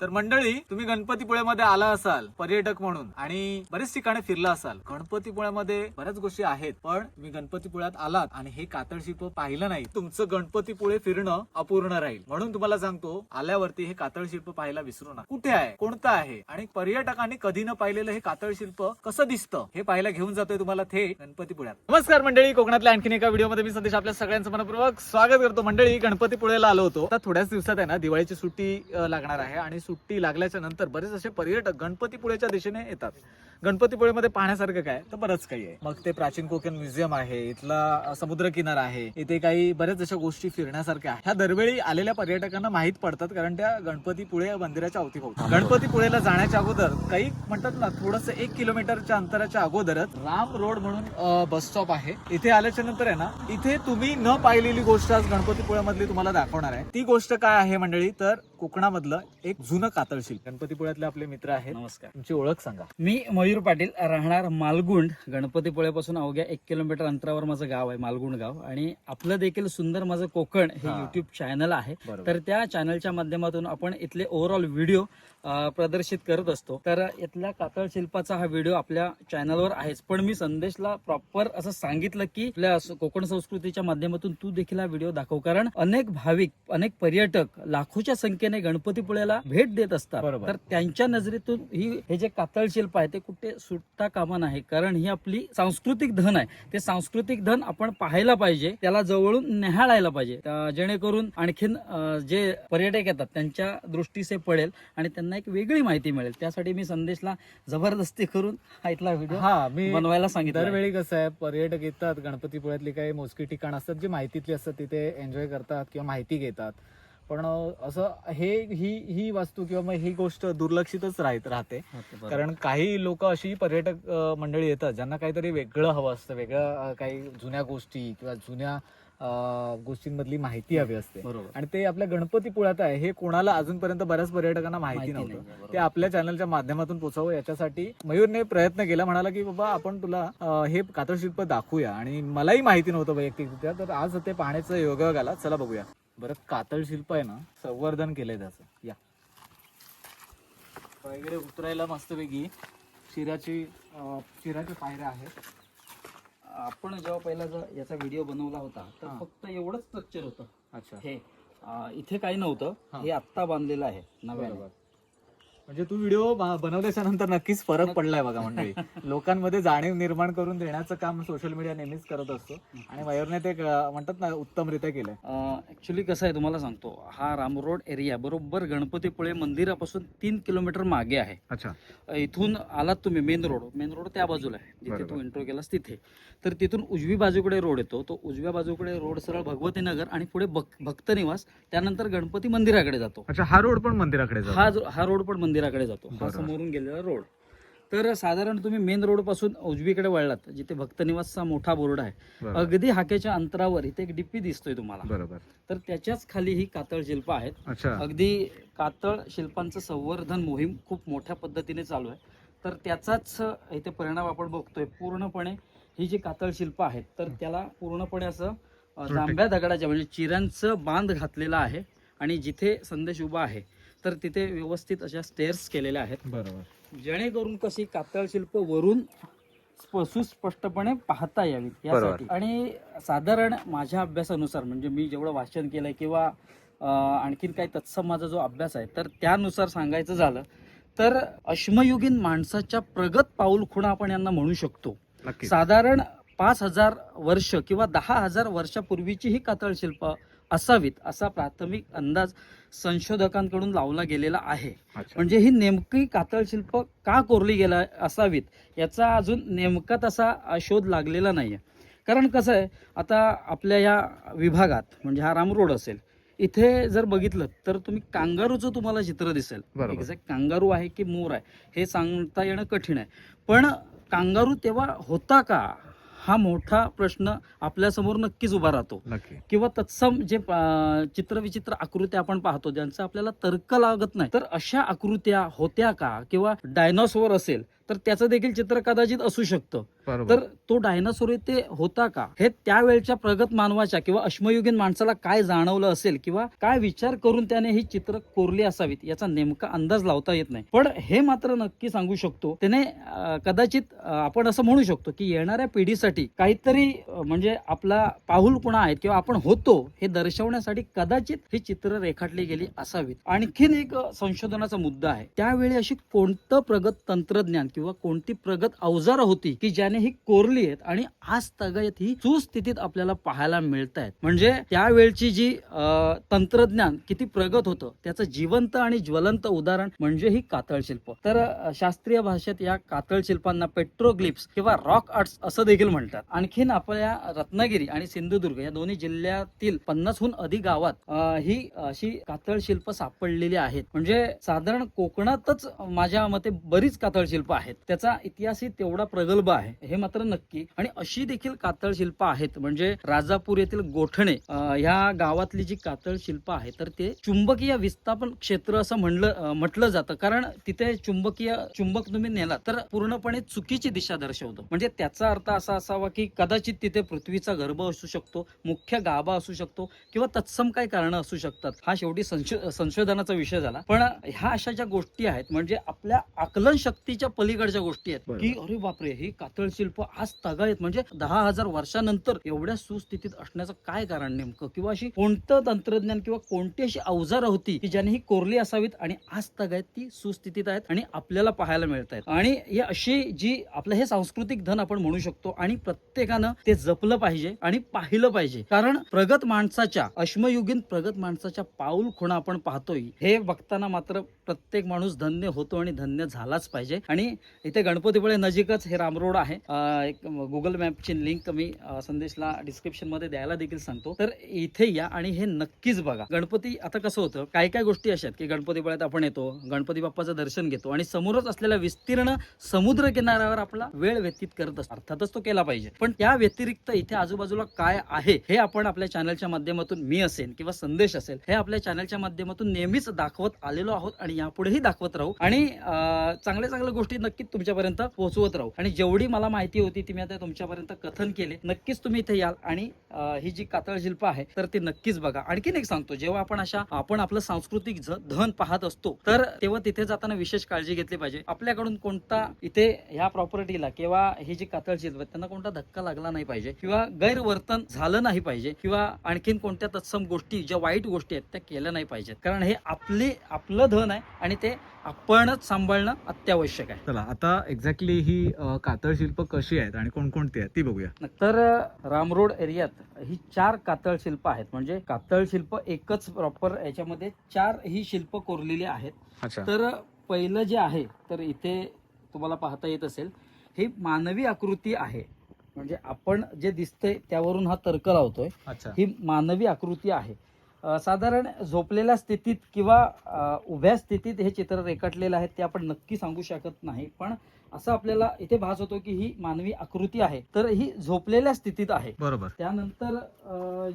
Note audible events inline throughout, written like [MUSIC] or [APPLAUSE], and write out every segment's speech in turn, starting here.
तर मंडळी तुम्ही गणपतीपुळेमध्ये आला असाल पर्यटक म्हणून आणि बरेच ठिकाणी फिरला असाल. गणपतीपुळ्यामध्ये बऱ्याच गोष्टी आहेत पण तुम्ही गणपतीपुळ्यात आलात आणि हे कातळ शिल्प पाहिलं नाही. तुमचं गणपतीपुळे फिरणं अपूर्ण राहील. म्हणून तुम्हाला सांगतो आल्यावरती हे कातळ शिल्प पाहायला विसरू नका. कुठे आहे? कोणतं आहे? आणि पर्यटकांनी कधी न पाहिलेलं हे कातळ शिल्प कसं दिसतं? हे पाहायला घेऊन जातोय तुम्हाला थेट गणपतीपुळ्यात. नमस्कार मंडळी कोकणातल्या आणखीन एका व्हिडिओमध्ये मी संदेश आपल्या सगळ्यांचं मनपूर्वक स्वागत करतो. मंडळी गणपतीपुळेला आलो होतो. आता थोड्याच दिवसात आहे ना दिवाळीची सुट्टी लागणार आहे आणि सुट्टी लागल्याच्या नंतर बरेच असे पर्यटक गणपतीपुळेच्या दिशेने येतात. गणपतीपुळेमध्ये पाहण्यासारखं काय? तर बरंच काही आहे. मग ते प्राचीन कोकण म्युझियम आहे इथला अं, समुद्र किनारा आहे इथे काही बऱ्याच अशा गोष्टी फिरण्यासारख्या ह्या दरवेळी आलेल्या पर्यटकांना माहीत पडतात कारण त्या गणपतीपुळे मंदिराच्या अवतीभोवती. गणपतीपुळेला जाण्याच्या अगोदर काही म्हणतात ना थोडस एक किलोमीटरच्या अंतराच्या अगोदरच राम रोड म्हणून बस स्टॉप आहे. इथे आल्याच्यानंतर आहे ना इथे तुम्ही न पाहिलेली गोष्ट आज गणपतीपुळ्यामधली तुम्हाला दाखवणार आहे. ती गोष्ट काय आहे मंडळी? तर कोकणामधलं एक जुनं कातळशील गणपतीपुळ्यातले आपले मित्र आहेत. नमस्कार. तुमची ओळख सांगा. मी मयूर पाटील राहणार मालगुंड. गणपतीपुळ्यापासून अवघ्या एक किलोमीटर अंतरावर माझं गाव आहे मालगुंड गाव. आणि आपलं देखील सुंदर माझं कोकण हे. युट्यूब चॅनल आहे. तर त्या चॅनलच्या माध्यमातून आपण इथले ओव्हरऑल व्हिडिओ प्रदर्शित करत असतो. तर इथल्या कातळ शिल्पाचा हा व्हिडिओ आपल्या चॅनलवर आहेच. पण मी संदेशला प्रॉपर असं सांगितलं की आपल्या कोकण संस्कृतीच्या माध्यमातून तू देखील हा व्हिडिओ दाखव. कारण अनेक भाविक अनेक पर्यटक लाखोच्या संख्येने गणपतीपुळ्याला भेट देत असतात. बरोबर. तर त्यांच्या नजरेतून ही हे जे कातळ शिल्प आहे ते कुठे सुटता कामा नाही. कारण ही आपली सांस्कृतिक धन आहे. ते सांस्कृतिक धन आपण पाहायला पाहिजे. त्याला जवळून निहाळायला पाहिजे. त्या- जेणेकरून आणखीन अं, जे पर्यटक येतात त्यांच्या दृष्टीसे पडेल आणि त्यांना एक वेगळी माहिती मिळेल. त्यासाठी मी संदेशला जबरदस्ती करून हा इथला व्हिडिओ हा मी बनवायला सांगितलं आहे. दरवेळी कसं आहे पर्यटक येतात गणपतीपुळ्यातली काही मोजकी ठिकाण असतात जी माहितीतली असतात तिथे एन्जॉय करतात किंवा माहिती घेतात. पण असं हे ही ही वस्तू किंवा मग ही गोष्ट दुर्लक्षितच राहत राहते. कारण काही लोक अशी पर्यटक मंडळी येतात ज्यांना काहीतरी वेगळं हवं असतं वेगळं काही जुन्या गोष्टी किंवा जुन्या गोष्टींमधली माहिती हवी असते. बरोबर. आणि ते आपल्या गणपतीपुळ्यात आहे हे कोणाला अजूनपर्यंत बऱ्याच पर्यटकांना माहिती नव्हतं. ते आपल्या चॅनलच्या माध्यमातून पोचावं याच्यासाठी मयूरने प्रयत्न केला. म्हणाला की बाबा आपण तुला हे कातळशिल्प दाखवूया. आणि मलाही माहिती नव्हतं वैयक्तिकरित्या तर आज ते पाहण्याचं योगायोग आला चला बघूया. बरं कातळ शिल्प आहे ना संवर्धन केलंय त्याचं. या. वगैरे उतरायला मस्तपैकी शिराची शिराच्या पायऱ्या आहेत. आपण जेव्हा पहिला जो याचा व्हिडिओ बनवला होता तर हा. फक्त एवढंच स्ट्रक्चर होतं. अच्छा. हे अं, इथे काही नव्हतं. हा. हे आत्ता बांधलेलं आहे नव्याने. बरोबर. म्हणजे तू व्हिडिओ बनवल्याच्या नंतर नक्कीच फरक पडलाय बघा मंडळी. [LAUGHS] लोकांमध्ये जाणीव निर्माण करून देण्याचं काम सोशल मीडिया नेहमीच करत असतो. आणि मयूरने ते म्हणतात ना उत्तमरित्या केलंय. ऍक्च्युली कसं आहे तुम्हाला सांगतो. हा राम रोड एरिया बरोबर गणपतीपुळे मंदिरापासून तीन किलोमीटर मागे आहे. अच्छा. इथून आलात तुम्ही मेन रोड. मेन रोड त्या बाजूला आहे. जिथे. तू एंट्रो केलास तिथे. तर तिथून उजवी बाजूकडे रोड येतो. तो उजव्या बाजूकडे रोड सरळ भगवती नगर आणि पुढे भक- भक्त निवास त्यानंतर गणपती मंदिराकडे जातो. अच्छा हा रोड पण मंदिराकडे हा हा रोड पण मंदिराकडे जातो. हा. समोरून गेलेला रोड. तर साधारण तुम्ही मेन रोडपासून उजवीकडे वळलात जिथे भक्त निवासचा मोठा बोर्ड आहे. अगदी हाकेच्या अंतरावर इथे एक डिप्पी दिसतोय तुम्हाला. बरोबर. तर त्याच्याच खाली ही कातळ शिल्प आहेत. अगदी कातळ शिल्पांचं संवर्धन मोहीम खूप मोठ्या पद्धतीने चालू आहे. तर त्याचाच इथे परिणाम आपण बघतोय. पूर्णपणे ही जी कातळ शिल्प आहेत तर त्याला पूर्णपणे असं जांभ्या दगडाच्या म्हणजे चिऱ्यांचं बांध घातलेलं आहे. आणि जिथे संदेश उभा आहे तर तिथे व्यवस्थित अशा स्टेअर्स केलेल्या आहेत. बरोबर. जेणेकरून कशी कातळ शिल्प वरून स्प- सुस्पष्टपणे पाहता यावीत यासाठी. आणि साधारण माझ्या अभ्यासानुसार म्हणजे मी जेवढं वाचन केलंय किंवा अं, आणखीन काही तत्सम माझा जो अभ्यास आहे तर त्यानुसार सांगायचं झालं तर अश्मयुगीन माणसाच्या प्रगत पाऊल खुणा आपण यांना म्हणू शकतो. नक्की साधारण पाच हजार वर्ष किंवा दहा हजार वर्षापूर्वीची ही कातळ शिल्प असावीत असा प्राथमिक अंदाज संशोधकांकडून लावला गेलेला आहे. म्हणजे ही नेमकी कातळ शिल्प का कोरली गेला असावीत याचा अजून नेमका तसा शोध लागलेला नाहीये. कारण कसं आहे आता आपल्या या विभागात म्हणजे हा राम रोड असेल इथे जर बघितलं तर तुम्ही कांगारूचं तुम्हाला चित्र दिसेल. एक्झॅक्ट कांगारू आहे की मोर आहे हे सांगता येणं कठीण आहे. पण कांगारू तेव्हा होता का? हा मोठा प्रश्न आपल्यासमोर नक्कीच उभा राहतो. किंवा तत्सम जे चित्रविचित्र आकृत्या आपण पाहतो ज्यांचा आपल्याला तर्क लागत नाही. तर अशा आकृत्या होत्या का? किंवा डायनॉसॉर असेल तर त्याचं देखील चित्र कदाचित असू शकतं. तर तो डायनासोर ते होता का? हे त्यावेळच्या प्रगत मानवाच्या किंवा अश्मयुगीन माणसाला काय जाणवलं असेल किंवा काय विचार करून त्याने ही चित्र कोरली असावीत याचा नेमका अंदाज लावता येत नाही. पण हे मात्र नक्की सांगू शकतो. त्याने कदाचित आपण असं म्हणू शकतो की येणाऱ्या पिढीसाठी काहीतरी म्हणजे आपला पाहुल कुणा आहेत किंवा आपण होतो हे दर्शवण्यासाठी कदाचित ही चित्र रेखाटली गेली असावीत. आणखीन एक संशोधनाचा मुद्दा आहे. त्यावेळी अशी कोणतं प्रगत तंत्रज्ञान किंवा कोणती प्रगत अवजारं होती की ज्याने ही कोरली आहेत आणि आज तगायत ही सुस्थितीत आपल्याला पाहायला मिळत आहेत म्हणजे त्यावेळची जी तंत्रज्ञान किती प्रगत होतं त्याचं जिवंत आणि ज्वलंत उदाहरण म्हणजे ही कातळ शिल्प. तर शास्त्रीय भाषेत या कातळ शिल्पांना पेट्रोग्लिप्स किंवा रॉक आर्ट्स असं देखील म्हणतात. आणखीन आपल्या रत्नागिरी आणि सिंधुदुर्ग या दोन्ही जिल्ह्यातील पन्नासहून अधिक गावात अं, ही अशी कातळ शिल्प सापडलेली आहेत. म्हणजे साधारण कोकणातच माझ्या मते बरीच कातळ शिल्प आहेत. त्याचा इतिहासही तेवढा प्रगल्भ आहे. हे मात्र नक्की. आणि अशी देखील कातळ शिल्प आहेत. म्हणजे राजापूर येथील गोठणे अं, ह्या गावातली जी कातळ शिल्प आहे तर ते चुंबकीय विस्थापन क्षेत्र असं म्हणलं अं, म्हटलं जातं. कारण तिथे चुंबकीय चुंबक तुम्ही नेला तर पूर्णपणे चुकीची दिशा दर्शवतो. म्हणजे त्याचा अर्थ असा असावा की कदाचित तिथे पृथ्वीचा गर्भ असू शकतो मुख्य गाभा असू शकतो किंवा तत्सम काही कारण असू शकतात. हा शेवटी संशो- संशोधनाचा विषय झाला. पण ह्या अशा ज्या गोष्टी आहेत म्हणजे आपल्या आकलन शक्तीच्या पलीकडच्या गोष्टी आहेत. की अरे बापरे ही कातळ शिल्प आज तगायत म्हणजे दहा हजार वर्षानंतर एवढ्या सुस्थितीत असण्याचं काय कारण नेमकं? किंवा अशी कोणतं तंत्रज्ञान किंवा कोणती अशी अवजारं होती की ज्याने ही कोरली असावीत आणि आज तगायत ती सुस्थितीत आहेत आणि आपल्याला पाहायला मिळत आहेत आणि ही अशी जी आपलं हे सांस्कृतिक धन आपण म्हणू शकतो आणि प्रत्येकानं ते जपलं पाहिजे आणि पाहिलं पाहिजे. कारण प्रगत माणसाच्या अश्मयुगीन प्रगत माणसाच्या पाऊल खुणा आपण पाहतोय हे बघताना मात्र प्रत्येक माणूस धन्य होतो आणि धन्य झालाच पाहिजे. आणि इथे गणपतीपुळे नजीकच हे रामरोड आहे. एक गुगल मॅपची लिंक मी संदेशला डिस्क्रिप्शनमध्ये द्यायला देखील सांगतो. तर इथे या आणि हे नक्कीच बघा. गणपती आता कसं होतं काय काय गोष्टी अशा आहेत की गणपतीपुळ्यात आपण येतो गणपती बाप्पाचं दर्शन घेतो आणि समोरच असलेल्या विस्तीर्ण समुद्र किनाऱ्यावर आपला वेळ व्यतीत करत असतो. अर्थातच तो केला पाहिजे. पण त्या व्यतिरिक्त इथे आजूबाजूला काय आहे हे आपण आपल्या चॅनलच्या माध्यमातून मी असेल किंवा संदेश असेल हे आपल्या चॅनलच्या माध्यमातून नेहमीच दाखवत आलेलो आहोत आणि यापुढेही दाखवत राहू आणि चांगल्या चांगल्या गोष्टी नक्कीच तुमच्यापर्यंत पोहोचवत राहू. आणि जेवढी मला माहिती होती ती मी आता तुमच्यापर्यंत कथन केले. नक्कीच तुम्ही इथे याल आणि ही जी कातळ शिल्प आहे तर ती नक्कीच बघा. आणखीन एक सांगतो जेव्हा आपण अशा आपण आपलं सांस्कृतिक धन पाहत असतो तर तेव्हा तिथे जाताना विशेष काळजी घेतली पाहिजे. आपल्याकडून कोणता इथे ह्या प्रॉपर्टीला किंवा ही जी कातळ शिल्प त्यांना कोणता धक्का लागला नाही पाहिजे किंवा गैरवर्तन झालं नाही पाहिजे किंवा आणखीन कोणत्या तत्सम गोष्टी ज्या वाईट गोष्टी आहेत त्या केल्या नाही पाहिजेत. कारण हे आपले आपलं धन आहे आणि ते आपणच सांभाळणं अत्यावश्यक आहे. चला आता एक्झॅक्टली ही कातळ शिल्प कशी आहेत आणि कोणकोणती आहेत ती बघूया. तर रामरोड एरियात ही चार कातळ शिल्प आहेत. म्हणजे कातळ शिल्प एकच प्रॉपर याच्यामध्ये चार ही शिल्प कोरलेली आहेत. तर पहिलं जे आहे तर इथे तुम्हाला पाहता येत असेल ही मानवी आकृती आहे. म्हणजे आपण जे दिसतंय त्यावरून हा तर्क लावतोय. अच्छा. ही मानवी आकृती आहे. अ, साधारण झोपलेल्या स्थितीत किंवा अ, उभ्या स्थितीत हे चित्र रेखाटलेलं आहे ते आपण नक्की सांगू शकत नाही. पण असं आपल्याला इथे भास होतो की ही मानवी आकृती आहे. तर ही झोपलेल्या स्थितीत आहे. बरोबर. त्यानंतर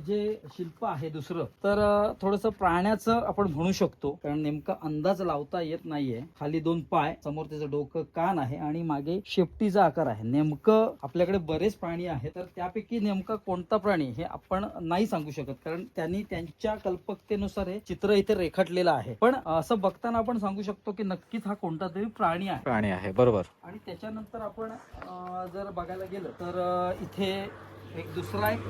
जे शिल्प आहे दुसरं तर थोडस प्राण्याचं आपण म्हणू शकतो कारण नेमका अंदाज लावता येत नाहीये. खाली दोन पाय समोर त्याचं डोकं कान आहे आणि मागे शेपटीचा आकार आहे. नेमकं आपल्याकडे बरेच प्राणी आहेत तर त्यापैकी नेमका कोणता प्राणी हे आपण नाही सांगू शकत कारण त्यांनी त्यांच्या कल्पकतेनुसार हे चित्र इथे रेखाटलेलं आहे. पण असं बघताना आपण सांगू शकतो की नक्कीच हा कोणता तरी प्राणी आहे. प्राणी आहे बरोबर. आणि त्याच्यानंतर आपण जर बघायला गेलं तर इथे एक दुसरा एक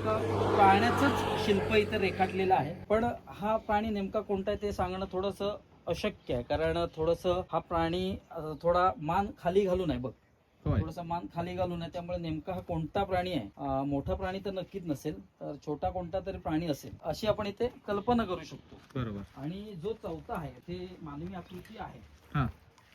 प्राण्याचंच शिल्प इथे रेखाटलेलं आहे. पण हा प्राणी नेमका कोणता आहे ते सांगणं थोडंसं अशक्य आहे. कारण थोडंसं हा प्राणी थोडा मान खाली घालून आहे बघ. थोडासा मान खाली घालून आहे. त्यामुळे नेमका हा कोणता प्राणी आहे? मोठा प्राणी तर नक्कीच नसेल तर छोटा कोणता तरी प्राणी असेल अशी आपण इथे कल्पना करू शकतो. बरोबर. आणि जो चौथा आहे ते मानवी आकृती आहे. हा.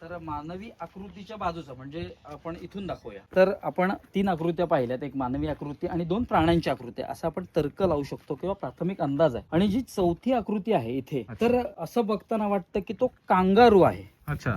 तर मानवी आकृतीच्या बाजूचा म्हणजे आपण इथून दाखवूया. तर आपण तीन आकृत्या पाहिल्यात एक मानवी आकृती आणि दोन प्राण्यांची आकृती. असं आपण तर्क लावू शकतो किंवा प्राथमिक अंदाज आहे. आणि जी चौथी आकृती आहे इथे. तर असं बघताना वाटतं की तो कांगारू आहे. अच्छा.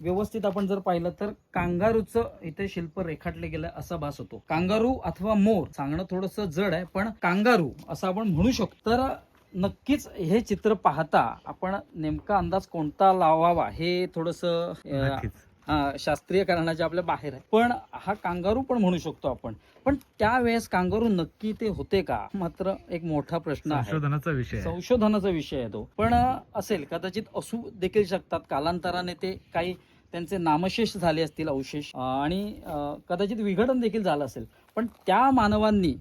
व्यवस्थित आपण जर पाहिलं तर कांगारूचं इथे शिल्प रेखाटले गेलं असा भास होतो. कांगारू अथवा मोर सांगणं थोडस जड आहे पण कांगारू असं आपण म्हणू शकतो. तर नक्कीच हे चित्र पाहता आपण नेमका अंदाज कोणता लावावा हे थोडस नक्कीच. हा, शास्त्रीयकरणाच्या आपल्या बाहेर आहे. पण हा कांगारू पण म्हणू शकतो आपण. पण त्यावेळेस कांगारू नक्की ते होते का? मात्र एक मोठा प्रश्न आहे. संशोधनाचा विषय आहे. संशोधनाचा विषय आहे तो. पण असेल कदाचित असू देखील शकतात. कालांतराने ते काही त्यांचे नामशेष झाले असतील अवशेष. आणि कदाचित विघटन देखील झालं असेल. पण त्या मानवांनी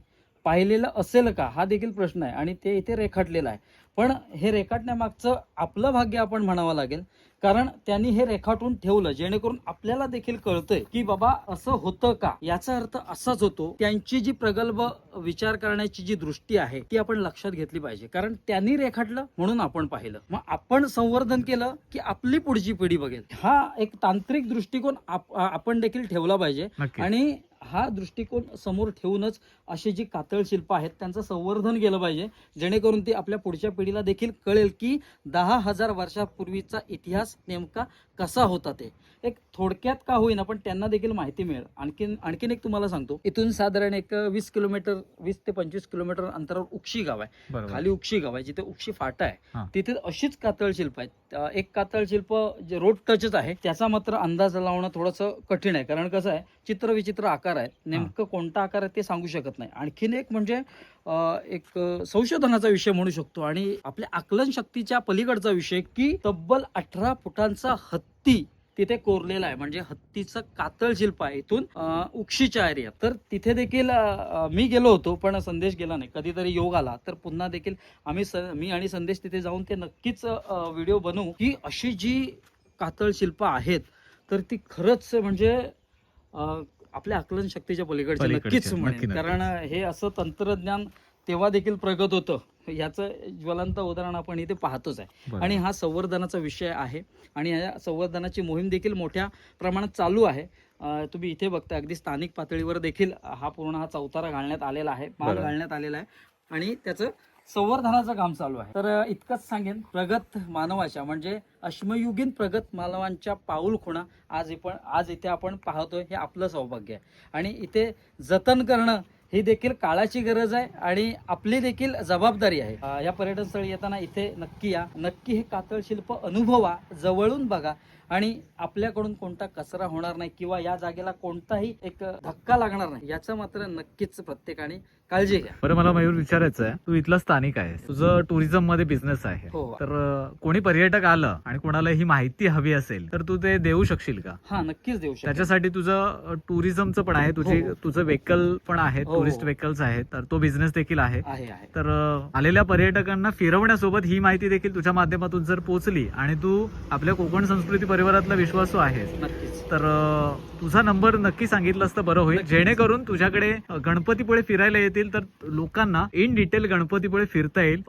पाहिलेलं असेल का? हा देखील प्रश्न आहे आणि ते इथे रेखाटलेलं आहे. पण हे रेखाटण्यामागचं आपलं भाग्य आपण म्हणावं लागेल. कारण त्यांनी हे रेखाटून ठेवलं जेणेकरून आपल्याला देखील कळतंय की बाबा असं होतं का? याचा अर्थ असाच होतो त्यांची जी प्रगल्भ विचार करण्याची जी दृष्टी आहे ती आपण लक्षात घेतली पाहिजे. कारण त्यांनी रेखाटलं म्हणून आपण पाहिलं. मग आपण संवर्धन केलं की आपली पुढची पिढी बघेल. हा एक तांत्रिक दृष्टिकोन आप- आपण देखील ठेवला पाहिजे. आणि हा दृष्टिकोन समोर ठेवूनच अशी जी कातळ शिल्प आहेत त्यांचं संवर्धन केलं पाहिजे. जेणेकरून ती आपल्या पुढच्या पिढीला देखील कळेल की दहा हजार वर्षापूर्वीचा इतिहास नेमका कसा होता ते. एक थोडक्यात का होईना पण त्यांना देखील माहिती मिळेल. आणखीन आणखीन एक तुम्हाला सांगतो. इथून साधारण एक वीस किलोमीटर वीस ते पंचवीस किलोमीटर अंतरावर उक्षी गाव आहे. खाली उक्षी गाव आहे. जिथे उक्षी फाटा. आहे. तिथे अशीच कातळ शिल्प आहेत. एक कातळ शिल्प जे रोड टचच आहे त्याचा मात्र अंदाज लावणं थोडंसं कठीण आहे. कारण कसं आहे चित्र विचित्र आकार आहेत. नेमकं कोणता आकार आहे ते सांगू शकत नाही. आणखीन एक म्हणजे एक संशोधनाचा विषय म्हणू शकतो. आणि आपल्या आकलन शक्तीच्या पलीकडचा विषय की तब्बल अठरा फुटांचा हत्ती तिथे कोरलेला आहे. म्हणजे हत्तीचं कातळ शिल्प आहे. इथून उक्षीच्या एरियात तर तिथे देखील मी गेलो होतो पण संदेश गेला नाही. कधीतरी योग आला. तर पुन्हा देखील आम्ही मी आणि संदेश तिथे जाऊन ते नक्कीच व्हिडिओ बनवू. की अशी जी कातळ शिल्प आहेत तर ती खरंच म्हणजे आपल्या आकलन शक्तीच्या पलीकडचे नक्कीच म्हणेन. नक्की. कारण हे असं तंत्रज्ञान तेव्हा देखील प्रगत होतं. याचं ज्वलंत उदाहरण आपण इथे पाहतोच आहे. आणि हा संवर्धनाचा विषय आहे आणि या संवर्धनाची मोहीम देखील मोठ्या प्रमाणात चालू आहे. तुम्ही इथे बघता अगदी स्थानिक पातळीवर देखील हा पूर्ण हा चौतारा घालण्यात आलेला आहे माल. घालण्यात आलेला आहे. आणि त्याचं संवर्धनाचं काम चालू आहे. तर इतकंच सांगेन प्रगत मानवाच्या म्हणजे अश्मयुगीन प्रगत मानवांच्या पाऊल खुणा आज आपण आज इथे आपण पाहतोय हे आपलं सौभाग्य आहे. आणि इथे जतन करणं ही देखील काळाची गरज आहे आणि आपली देखील जबाबदारी आहे. या पर्यटन स्थळी येताना इथे नक्की या. नक्की हे कातळ शिल्प अनुभवा जवळून बघा आणि आपल्याकडून कोणता कचरा होणार नाही किंवा या जागेला कोणताही एक धक्का लागणार नाही याचं मात्र नक्कीच प्रत्येकाने काळजी घ्या. बरं मला मयूर विचारायचं आहे तू इथला स्थानिक आहे तुझं टुरिझममध्ये बिझनेस आहे. हो. तर अं, कोणी पर्यटक आलं आणि कोणाला ही माहिती हवी असेल तर तू ते देऊ शकशील का? हा नक्कीच देऊ शकतो. त्याच्यासाठी तुझं टुरिझमचं पण आहे. तुझी हो, हो. तुझं व्हेकल पण आहे हो, हो. टुरिस्ट व्हेकल्स आहेत तर तो बिझनेस देखील आहे. आहे आहे. तर अं, आलेल्या पर्यटकांना फिरवण्यासोबत ही माहिती देखील तुझ्या माध्यमातून जर पोहोचली आणि तू आपल्या कोकण संस्कृती परिवारातला विश्वासू आहेस नक्कीच. तर अं, तुझा नंबर नक्की सांगितलं असतं बरं होईल. नक्कीच. जेणेकरून तुझ्याकडे अं, गणपतीपुळे फिरायला येतील तर लोकांना इन डिटेल गणपतीपुळे फिरता येईल.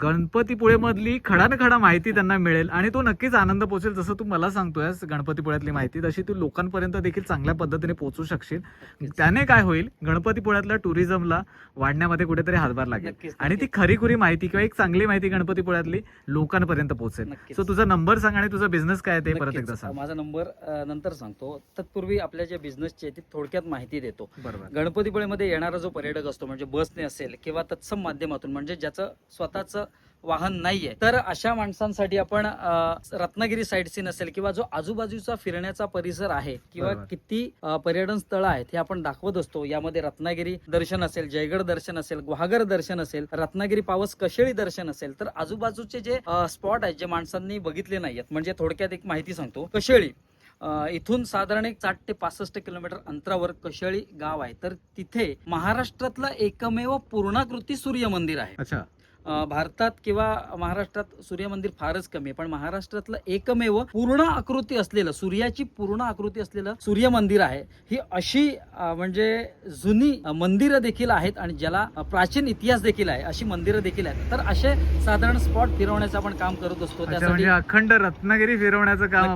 गणपतीपुळे मधली खडान खडा माहिती त्यांना मिळेल आणि तो नक्कीच आनंद पोहोचेल जसं तू मला सांगतोयस गणपतीपुळ्यातली माहिती तशी तू लोकांपर्यंत देखील चांगल्या पद्धतीने पोहोचू शकशील. त्याने काय होईल गणपतीपुळ्यातल्या टुरिझमला वाढण्यामध्ये कुठेतरी हातभार लागेल. आणि ती. खरीखुरी माहिती किंवा एक चांगली माहिती गणपतीपुळ्यातली लोकांपर्यंत पोहोचेल. सो तुझा नंबर सांग आणि तुझा बिझनेस काय आहे ते परत. एकदा सांग. माझा नंबर नंतर सांगतो. तत्पूर्वी आपल्या ज्या बिझनेसची थोडक्यात माहिती देतो. बरोबर. गणपतीपुळेमध्ये येणारा जो पर्यटक असतो म्हणजे बसने असेल किंवा तत्सम माध्यमातून म्हणजे ज्याचं स्वतःचं वाहन नाहीये. तर अशा माणसांसाठी आपण रत्नागिरी साईड सीन असेल किंवा जो आजूबाजूचा फिरण्याचा परिसर आहे किंवा. किती पर्यटन स्थळ आहेत हे आपण दाखवत असतो. यामध्ये रत्नागिरी दर्शन असेल जयगड दर्शन असेल गुहागर दर्शन असेल रत्नागिरी पावस कशेळी दर्शन असेल तर आजूबाजूचे जे स्पॉट आहेत जे माणसांनी बघितले नाहीयेत म्हणजे थोडक्यात एक माहिती सांगतो. कशेळी. इथून साधारण एक साठ ते पासष्ट किलोमीटर अंतरावर कशेळी गाव आहे. तर तिथे महाराष्ट्रातलं एकमेव पूर्णाकृती सूर्य मंदिर आहे. अच्छा. भारतात किंवा महाराष्ट्रात सूर्य मंदिर फारच कमी आहे. पण महाराष्ट्रातलं एकमेव पूर्ण आकृती असलेलं सूर्याची पूर्ण आकृती असलेलं सूर्य मंदिर आहे. ही अशी म्हणजे जुनी मंदिरं देखील आहेत आणि ज्याला प्राचीन इतिहास देखील आहे अशी मंदिरं देखील आहेत. तर असे साधारण स्पॉट फिरवण्याचं आपण काम करत असतो. अच्छा म्हणजे अखंड रत्नागिरी फिरवण्याचं काम.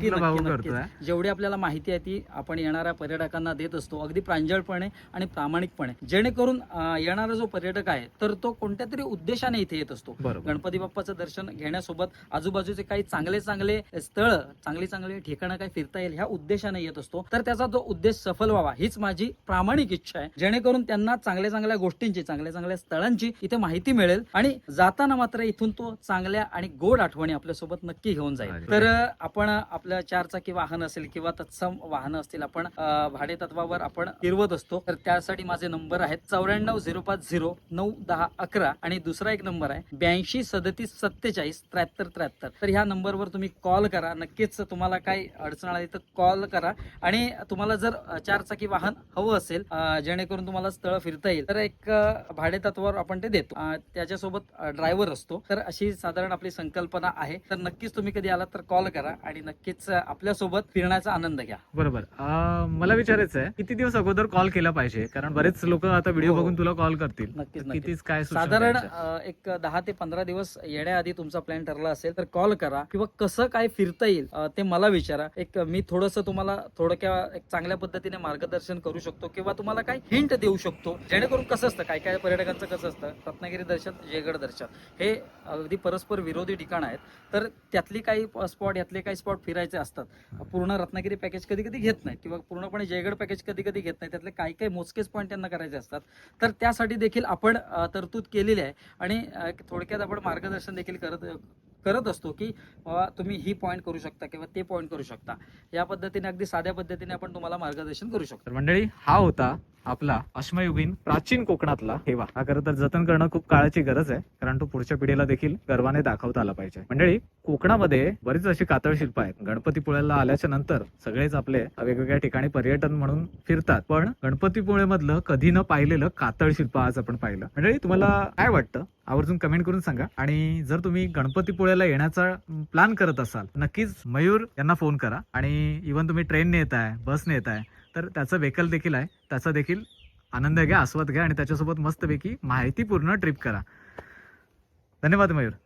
जेवढी आपल्याला माहिती आहे ती आपण येणाऱ्या पर्यटकांना देत असतो. अगदी प्रांजळपणे आणि प्रामाणिकपणे. जेणेकरून येणारा जो पर्यटक आहे तर तो कोणत्या तरी उद्देशाने इथे इथे येत असतो. गणपती बाप्पाचं दर्शन घेण्यासोबत आजूबाजूचे काही चांगले चांगले स्थळ चांगली चांगली ठिकाणं काही फिरता येईल ह्या उद्देशाने येत असतो. तर त्याचा तो उद्देश सफल व्हावा हीच माझी प्रामाणिक इच्छा आहे. जेणेकरून त्यांना चांगल्या चांगल्या गोष्टींची चांगल्या चांगल्या स्थळांची इथे माहिती मिळेल आणि जाताना मात्र इथून तो चांगल्या आणि गोड आठवणी आपल्यासोबत नक्की घेऊन जाईल. तर आपण आपल्या चारचाकी वाहन असेल किंवा तत्सम वाहनं असतील आपण भाडे तत्वावर आपण फिरवत असतो. तर त्यासाठी माझे नंबर आहेत चौऱ्याण्णव झिरो पाच झिरो नऊ दहा अकरा आणि दुसरा एक नंबर आहे. ब्याऐंशी सदतीस सत्तेचाळीस त्र्याहत्तर त्र्याहत्तर. तर ह्या नंबरवर तुम्ही कॉल करा. नक्कीच तुम्हाला काही अडचण आली तर कॉल करा. आणि तुम्हाला जर चारचाकी वाहन हवं असेल जेणेकरून तुम्हाला स्थळ फिरता येईल तर एक भाडे तत्वावर आपण ते देतो. त्याच्यासोबत ड्रायव्हर असतो. तर अशी साधारण आपली संकल्पना आहे. तर नक्कीच तुम्ही कधी आलात तर कॉल करा आणि नक्कीच आपल्यासोबत फिरण्याचा आनंद घ्या. बरोबर. मला विचारायचं आहे किती दिवस अगोदर कॉल केला पाहिजे? कारण बरेच लोक आता व्हिडिओ हो. बघून तुला कॉल करतील. नक्कीच काय साधारण एक दहा ते पंधरा दिवस येण्याआधी तुमचा प्लॅन ठरला असेल तर कॉल करा किंवा कसं काय फिरता येईल ते मला विचारा. एक मी थोडंसं तुम्हाला थोडक्या एक चांगल्या पद्धतीने मार्गदर्शन करू शकतो किंवा तुम्हाला काय हिंट देऊ शकतो. जेणेकरून कसं असतं काय काय पर्यटकांचं कसं असतं रत्नागिरी दर्शन जयगड दर्शन हे अगदी परस्पर विरोधी ठिकाण आहेत. तर त्यातली काही स्पॉट यातले काही स्पॉट फिरायचे असतात. पूर्ण रत्नागिरी पॅकेज कधी कधी घेत नाही किंवा पूर्णपणे जयगड पॅकेज कधी कधी घेत नाही त्यातले काही काही मोजकेच पॉईंट त्यांना करायचे असतात. तर त्यासाठी देखील आपण तरतूद केलेली आहे. आणि थोडक्यात आपण मार्गदर्शन देखील करत करत असतो की बाबा तुम्ही ही पॉईंट करू शकता किंवा ते पॉईंट करू शकता. या पद्धतीने अगदी साध्या पद्धतीने आपण तुम्हाला मार्गदर्शन करू शकतो. मंडळी हा होता आपला अश्मयुगीन प्राचीन कोकणातला ठेवा हा खरं तर जतन करणं खूप काळाची गरज आहे कारण तो पुढच्या पिढीला देखील गर्वाने दाखवता आला पाहिजे. मंडळी कोकणामध्ये बरीच अशी कातळ शिल्प आहेत. गणपतीपुळ्याला आल्याच्यानंतर सगळेच आपले वेगवेगळ्या ठिकाणी पर्यटन म्हणून फिरतात. पण गणपतीपुळे मधलं कधी न पाहिलेलं कातळ शिल्प आज आपण पाहिलं. मंडळी तुम्हाला काय वाटतं? आवर्जून कमेंट करून सांगा. आणि जर तुम्ही गणपतीपुळ्याला येण्याचा प्लॅन करत असाल नक्कीच मयूर यांना फोन करा. आणि इवन तुम्ही ट्रेनने येत आहे बसने येत आहे तर त्याचं वेकल देखील आहे. त्याचा देखील आनंद घ्या आस्वाद घ्या आणि त्याच्यासोबत मस्तपैकी माहितीपूर्ण ट्रिप करा. धन्यवाद मयूर.